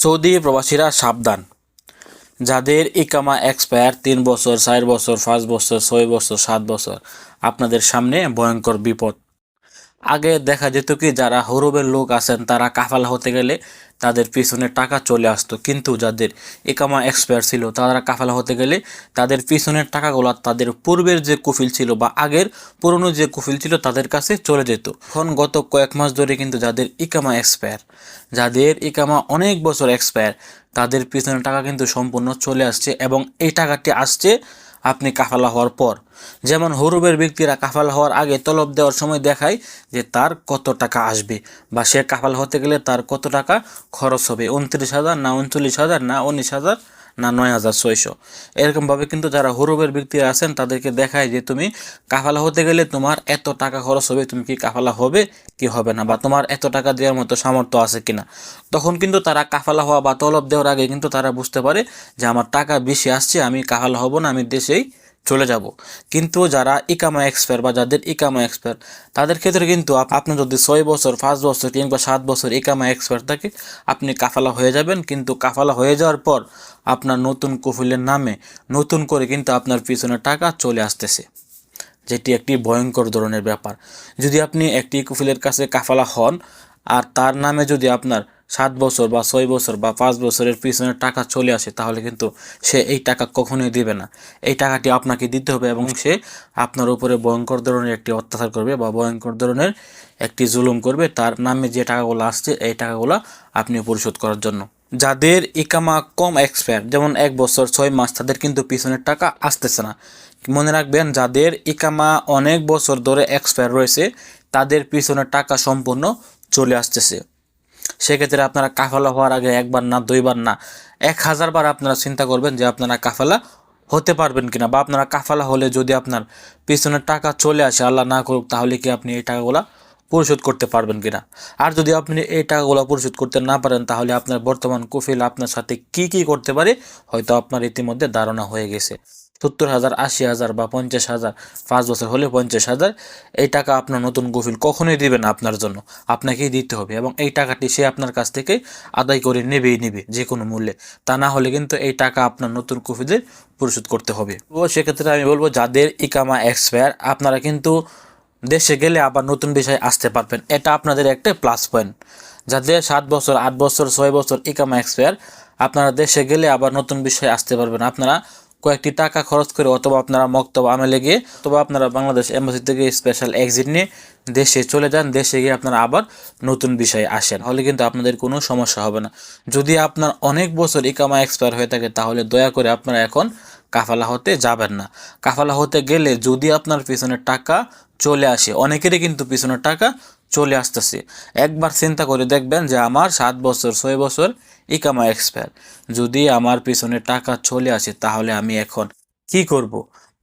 Saudi প্রবাসীরা সাবধান। যাদের ইকামা এক্সপায়ার তিন বছর, চার বছর, পাঁচ বছর, ছয় বছর, সাত বছর, আপনাদের সামনে ভয়ঙ্কর বিপদ। আগে দেখা যেত কি, যারা হরবের লোক আছেন, তারা কাফালা হতে গেলে তাদের পিছনে টাকা চলে আসতো। কিন্তু যাদের ইকামা এক্সপায়ার ছিল, তারা কাফালা হতে গেলে তাদের পিছনের টাকাগুলো তাদের পূর্বের যে কুফিল ছিল বা আগের পুরনো যে কুফিল ছিল তাদের কাছে চলে যেত। এখন গত কয়েক মাস ধরে কিন্তু যাদের ইকামা এক্সপায়ার যাদের ইকামা অনেক বছর এক্সপায়ার তাদের পিছনের টাকা কিন্তু সম্পূর্ণ চলে আসছে এবং এই টাকাটি আসছে আপনি কাফালা হওয়ার পর। যেমন হরুবের ব্যক্তিরা কাফালা হওয়ার আগে তলব দেওয়ার সময় দেখায় যে তার কত টাকা আসবে বা সে কাফাল হতে গেলে তার কত টাকা খরচ হবে। উনত্রিশ হাজার না উনচল্লিশ হাজার না উনিশ হাজার না নয় হাজার ছয়শো। এরকমভাবে কিন্তু যারা হরুবের ব্যক্তিরা আছেন, তাদেরকে দেখায় যে তুমি কাফালা হতে গেলে তোমার এত টাকা খরচ হবে, তুমি কি কাফালা হবে কি হবে না, বা তোমার এত টাকা দেওয়ার মতো সামর্থ্য আছে কিনা। তখন কিন্তু তারা কাফালা হওয়া বা তলব দেওয়ার আগে কিন্তু তারা বুঝতে পারে যে, আমার টাকা বেশি আসছে, আমি কাফালা হব না, আমি দেশেই চলে যাব। কিন্তু যারা ইকামা এক্সপায়ার বা যাদের ইকামা এক্সপায়ার তাদের ক্ষেত্রে কিন্তু আপ- আপনি যদি ছয় বছর, পাঁচ বছর কিংবা সাত বছর ইকামা এক্সপায়ার থাকে, আপনি কাফালা হয়ে যাবেন। কিন্তু কাফালা হয়ে যাওয়ার পর আপনার নতুন কফিলের নামে নতুন করে কিন্তু আপনার পিছনে টাকা চলে আসতেছে। যেটি একটি ভয়ঙ্কর ধরনের ব্যাপার। যদি আপনি একটি কুফিলের কাছে কাফালা হন, আর তার নামে যদি আপনার সাত বছর বা ছয় বছর বা পাঁচ বছরের পিছনে টাকা চলে আসে, তাহলে কিন্তু সে এই টাকা কখনোই দিবে না। এই টাকাটি আপনাকে দিতে হবে এবং সে আপনার উপরে ভয়ঙ্কর ধরনের একটি অত্যাচার করবে বা ভয়ঙ্কর ধরনের একটি জুলুম করবে, তার নামে যে টাকাগুলো আসছে, এই টাকাগুলো আপনি পরিশোধ করার জন্য। যাদের ইকামা কম এক্সপায়ার যেমন এক বছর, ছয় মাস, তাদের কিন্তু পিছনের টাকা আসতেছে না। মনে রাখবেন, যাদের ইকামা অনেক বছর ধরে এক্সপায়ার রয়েছে, তাদের পিছনের টাকা সম্পূর্ণ চলে আসতেছে। সেক্ষেত্রে আপনারা কাফালা হওয়ার আগে একবার না, দুইবার না, এক হাজার বার আপনারা চিন্তা করবেন যে আপনারা কাফালা হতে পারবেন কিনা বা আপনারা কাফালা হলে যদি আপনার পিছনের টাকা চলে আসে, আল্লাহ না করুক, তাহলে কি আপনি এই টাকাগুলা পরিশোধ করতে পারবেন কিনা? আর যদি আপনি এই টাকাগুলো পরিশোধ করতে না পারেন, তাহলে আপনার বর্তমান কুফিল আপনার সাথে কি কি করতে পারে, হয়তো আপনার ইতিমধ্যে ধারণা হয়ে গেছে। সত্তর হাজার, আশি হাজার বা পঞ্চাশ হাজার, পাঁচ বছর হলে পঞ্চাশ হাজার, এই টাকা আপনার নতুন কফিল কখনোই দিবে না আপনার জন্য। আপনাকেই দিতে হবে এবং এই টাকাটি সে আপনার কাছ থেকে আদায় করে নেবেই নেবে যে কোনো মূল্যে। তা না হলে কিন্তু এই টাকা আপনার নতুন কফিদের পরিশোধ করতে হবে। ও সেক্ষেত্রে আমি বলব, যাদের ইকামা এক্সপায়ার আপনারা কিন্তু দেশে গেলে আবার নতুন বিষয় আসতে পারবেন। এটা আপনাদের একটা প্লাস পয়েন্ট যাদের সাত বছর, আট বছর, ছয় বছর ইকামা এক্সপায়ার আপনারা দেশে গেলে আবার নতুন বিষয় আসতে পারবেন। আপনারা কয়েকটি টাকা খরচ করে অথবা আপনারা মক্তব আমলে গিয়ে অথবা আপনারা বাংলাদেশ এম্বাসি থেকে স্পেশাল এক্সিট নিয়ে দেশে চলে যান, দেশে গিয়ে আপনারা আবার নতুন বিষয়ে আসেন। তাহলে কিন্তু আপনাদের কোনো সমস্যা হবে না। যদি আপনার অনেক বছর ইকামা এক্সপায়ার হয়ে থাকে, তাহলে দয়া করে আপনারা এখন কাফালা হতে যাবেন না। কাফালা হতে গেলে যদি আপনার পিছনে টাকা চলে আসে, অনেকেরই কিন্তু পিছনের টাকা চলে আসতেছে। একবার চিন্তা করে দেখবেন যে আমার সাত বছর, ছয় বছর ইকামা এক্সপায়ার যদি আমার পিছনে টাকা চলে আসে, তাহলে আমি এখন কি করব?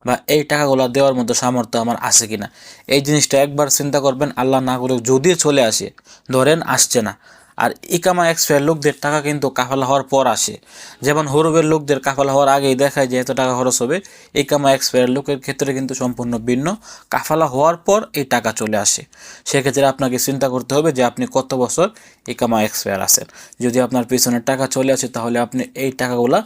বা এই টাকাগুলো দেওয়ার মতো সামর্থ্য আমার আছে কিনা? এই জিনিসটা একবার চিন্তা করবেন, আল্লাহ না করুক যদি চলে আসে, ধরেন আসছে না। আর ইকামা এক্সপায়ার লোকদের টাকা কিন্তু কাফালা হওয়ার পর আসে। যেমন হরুবের লোকদের কাফালা হওয়ার আগেই দেখায় যে এত টাকা খরচ হবে, ইকামা এক্সপায়ার লোকের ক্ষেত্রে কিন্তু সম্পূর্ণ ভিন্ন। কাফালা হওয়ার পর এই টাকা চলে আসে। সেক্ষেত্রে আপনাকে চিন্তা করতে হবে যে আপনি কত বছর ইকামা এক্সপায়ার আসেন যদি আপনার পিছনের টাকা চলে আসে, তাহলে আপনি এই টাকাগুলা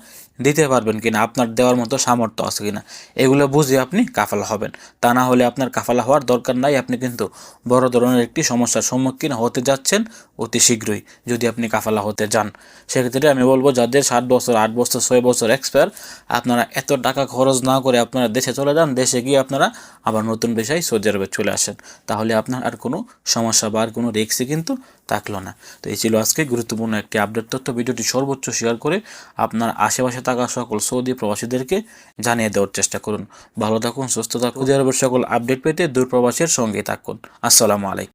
দিতে পারবেন কিনা, আপনার দেওয়ার মতো সামর্থ্য আছে কিনা, এগুলো বুঝে আপনি কাফালা হবেন। তা না হলে আপনার কাফালা হওয়ার দরকার নাই, আপনি কিন্তু বড় ধরনের একটি সমস্যার সম্মুখীন হতে যাচ্ছেন অতি শীঘ্রই, যদি আপনি কাফালা হতে যান। সেক্ষেত্রে আমি বলব, যাদের সাত বছর, আট বছর, ছয় বছর এক্সপায়ার আপনারা এত টাকা খরচ না করে আপনারা দেশে চলে যান, দেশে গিয়ে আপনারা আবার নতুন পেশায় সৌদি আরবে চলে আসেন। তাহলে আপনার আর কোনো সমস্যা বা আর কোনো রিক্সই কিন্তু থাকল না। তো এই ছিল আজকে গুরুত্বপূর্ণ একটি আপডেট তথ্য। ভিডিওটি সর্বোচ্চ শেয়ার করে আপনার আশেপাশে থাকা সকল সৌদি প্রবাসীদেরকে জানিয়ে দেওয়ার চেষ্টা করুন। ভালো থাকুন, সুস্থ থাকুন। সৌদি আরবের সকল আপডেট পেতে দূর প্রবাসের সঙ্গে থাকুন। আসসালামু আলাইকুম।